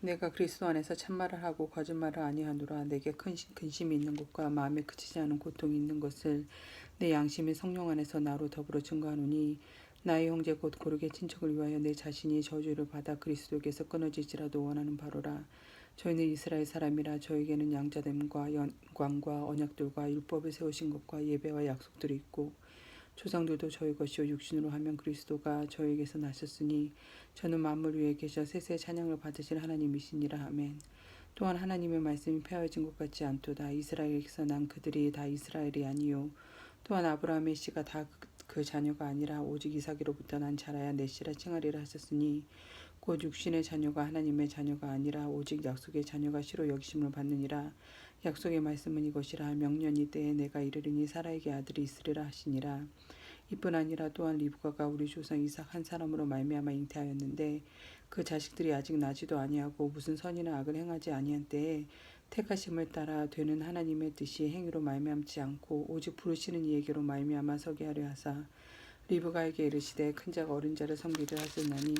내가 그리스도 안에서 참말을 하고 거짓말을 아니하노라. 내게 큰 시- 근심이 있는 것과 마음에 그치지 않은 고통이 있는 것을 내 양심이 성령 안에서 나로 더불어 증거하노니 나의 형제 곧 고르게 친척을 위하여 내 자신이 저주를 받아 그리스도에게서 끊어지지라도 원하는 바로라. 저희는 이스라엘 사람이라 저에게는 양자됨과 영광과 언약들과 율법을 세우신 것과 예배와 약속들이 있고 조상들도 저희 것이요 육신으로 하면 그리스도가 저에게서 나셨으니 저는 만물 위에 계셔 세세 찬양을 받으실 하나님이시니라 아멘. 또한 하나님의 말씀이 폐하여진 것 같지 않도다. 이스라엘에서 난 그들이 다 이스라엘이 아니요. 또한 아브라함의 씨가 다 그 자녀가 아니라 오직 이삭으로부터 난 자라야 내 씨라 칭하리라 하셨으니 곧 육신의 자녀가 하나님의 자녀가 아니라 오직 약속의 자녀가 씨로 여기심을 받느니라. 약속의 말씀은 이것이라 명년 이 때에 내가 이르리니 사라에게 아들이 있으리라 하시니라. 이뿐 아니라 또한 리브가가 우리 조상 이삭 한 사람으로 말미암아 잉태하였는데 그 자식들이 아직 나지도 아니하고 무슨 선이나 악을 행하지 아니한 때에 택하심을 따라 되는 하나님의 뜻이 행위로 말미암지 않고 오직 부르시는 이에게로 말미암아 서게 하려 하사 리브가에게 이르시되 큰 자가 어린 자를 섬기려 하셨나니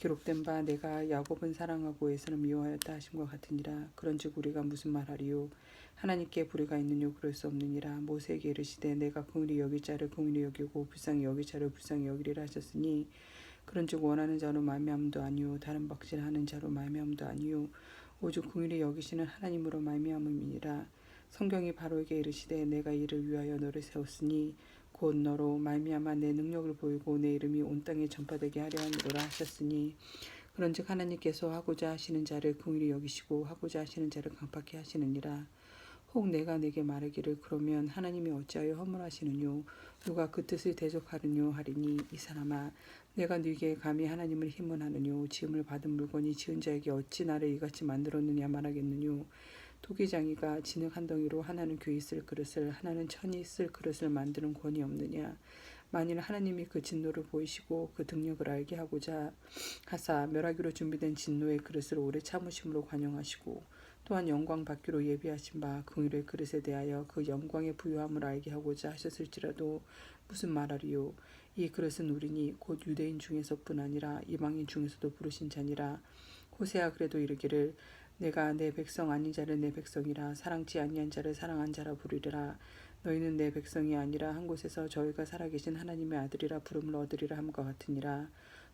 기록된 바 내가 야곱은 사랑하고 에서는 미워하였다 하심과 같으니라. 그런즉 우리가 무슨 말하리요? 하나님께 불의가 있느뇨 그럴 수 없느니라. 모세에게 이르시되 내가 긍휼히 여길 자를 긍휼히 여기고 불쌍히 여길 자를 불쌍히 여기리라 하셨으니 그런즉 원하는 자로 말미암도 아니요 다른 박질하는 자로 말미암도 아니요 오직 긍휼히 여기시는 하나님으로 말미암음이니라. 성경이 바로에게 이르시되 내가 이를 위하여 너를 세웠으니 곧 너로 말미암아 내 능력을 보이고 내 이름이 온 땅에 전파되게 하려 함이로라 하셨으니 그런즉 하나님께서 하고자 하시는 자를 긍휼히 여기시고 하고자 하시는 자를 강팍히 하시느니라. 혹 내가 내게 말하기를 그러면 하나님이 어찌하여 허물하시느뇨? 누가 그 뜻을 대적하느뇨 하리니 이 사람아 내가 네게 감히 하나님을 힘문하느뇨? 지음을 받은 물건이 지은 자에게 어찌 나를 이같이 만들었느냐 말하겠느뇨 토기장이가 진흙 한 덩이로 하나는 귀 쓸 그릇을 하나는 천이 쓸 그릇을 만드는 권이 없느냐? 만일 하나님이 그 진노를 보이시고 그 능력을 알게 하고자 하사 멸하기로 준비된 진노의 그릇을 오래 참으심으로 관용하시고 또한 영광 받기로 예비하신 바 긍휼의 그릇에 대하여 그 영광의 부유함을 알게 하고자 하셨을지라도 무슨 말하리요? 이 그릇은 우리니 곧 유대인 중에서뿐 아니라 이방인 중에서도 부르신 자니라. 호세아 그래도 이르기를 내가 내 백성 아닌 자를 내 백성이라 사랑치 아니한 자를 사랑한 자라 부르리라. 너희는 내 백성이 아니라 한 곳에서 저희가 살아계신 하나님의 아들이라 부름을 얻으리라 함과 같으니라.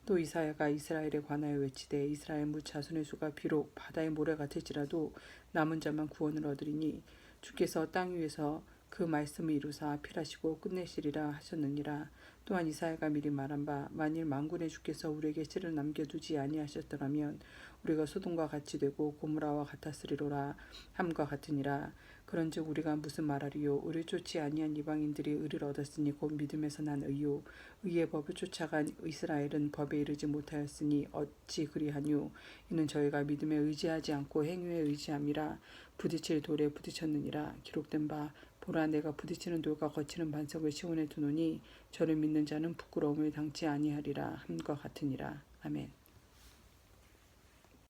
또 이사야가 이스라엘에 관하여 외치되 이스라엘 무 자손의 수가 비록 바다의 모래 같을지라도 남은 자만 구원을 얻으리니 주께서 땅 위에서 그 말씀을 이루사 필하시고 끝내시리라 하셨느니라. 또한 이사야가 미리 말한 바 만일 만군의 주께서 우리에게 씨를 남겨두지 아니하셨더라면 우리가 소돔과 같이 되고 고무라와 같았으리로라 함과 같으니라. 그런즉 우리가 무슨 말하리요? 의를 쫓지 아니한 이방인들이 의를 얻었으니 곧 믿음에서 난 의요. 의의 법을 쫓아간 이스라엘은 법에 이르지 못하였으니 어찌 그리하뇨? 이는 저희가 믿음에 의지하지 않고 행위에 의지함이라. 부딪힐 돌에 부딪혔느니라. 기록된 바 보라 내가 부딪히는 돌과 거치는 반석을 시온에 두노니 저를 믿는 자는 부끄러움을 당치 아니하리라 함과 같으니라. 아멘